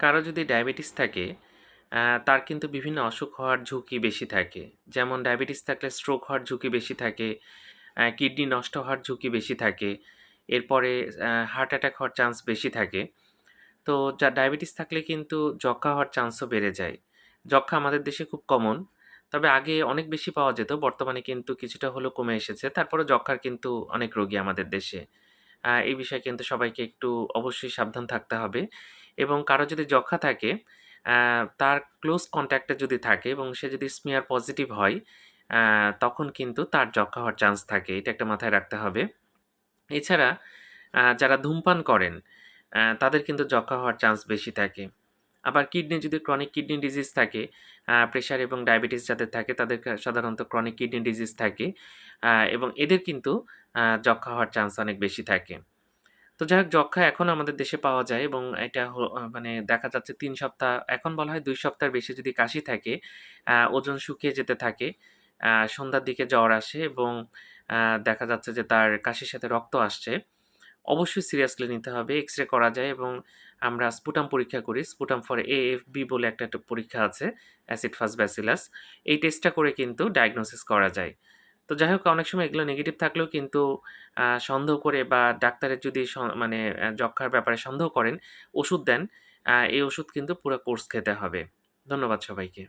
কারও যদি ডায়াবেটিস থাকে তার কিন্তু বিভিন্ন অসুখ হওয়ার ঝুঁকি বেশি থাকে। যেমন ডায়াবেটিস থাকলে স্ট্রোক হওয়ার ঝুঁকি বেশি থাকে, কিডনি নষ্ট হওয়ার ঝুঁকি বেশি থাকে। এরপরে হার্ট অ্যাটাক হওয়ার চান্স বেশি থাকে। তো যা ডায়াবেটিস থাকলে কিন্তু যক্ষ্মা হওয়ার চান্সও বেড়ে যায়। যক্ষ্মা আমাদের দেশে খুব কমন। তবে আগে অনেক বেশি পাওয়া যেত। বর্তমানে কিন্তু কিছুটা হলেও কমে এসেছে। তারপরেও যক্ষ্মার কিন্তু অনেক রোগী আমাদের দেশে। এই বিষয়ে কিন্তু সবাইকে একটু অবশ্যই সাবধান থাকতে হবে এবং কারও যদি যক্ষ্মা থাকে, তার ক্লোজ কন্ট্যাক্টে যদি থাকে এবং সে যদি স্মিয়ার পজিটিভ হয়, তখন কিন্তু তার যক্ষ্মা হওয়ার চান্স থাকে। এটা একটা মাথায় রাখতে হবে। এছাড়া যারা ধূমপান করেন, তাদের কিন্তু যক্ষ্মা হওয়ার চান্স বেশি থাকে। আবার কিডনি যদি ক্রনিক কিডনি ডিজিজ থাকে, প্রেশার এবং ডায়াবেটিস যাদের থাকে তাদের সাধারণত ক্রনিক কিডনি ডিজিজ থাকে। এবং এদের কিন্তু আ যক্ষ্মা হওয়ার চান্স অনেক বেশি থাকে। তো যাই হোক যক্ষা এখন আমাদের দেশে পাওয়া যায় এবং এটা মানে দেখা যাচ্ছে তিন সপ্তাহ এখন বলা হয় দুই সপ্তাহের বেশি যদি কাশি থাকে, ওজন শুকিয়ে যেতে থাকে, সন্ধ্যার দিকে জ্বর আসে এবং দেখা যাচ্ছে যে তার কাশির সাথে রক্ত আসছে। অবশ্যই সিরিয়াসলি নিতে হবে। এক্স-রে করা যায় এবং আমরা স্পুটাম পরীক্ষা করি। স্পুটাম ফর এএফবি বলে একটা পরীক্ষা আছে, অ্যাসিড ফাস্ট ব্যাসিলাস। এই টেস্টটা করে কিন্তু ডায়াগনোসিস করা যায়। তো যাই হোক অনেক সময় এগুলো নেগেটিভ থাকলেও কিন্তু সন্দেহ করে বা ডাক্তারের যদি মানে যক্ষার ব্যাপারে সন্দেহ করেন, ওষুধ দেন। এই ওষুধ কিন্তু পুরো কোর্স খেতে হবে। ধন্যবাদ সবাইকে।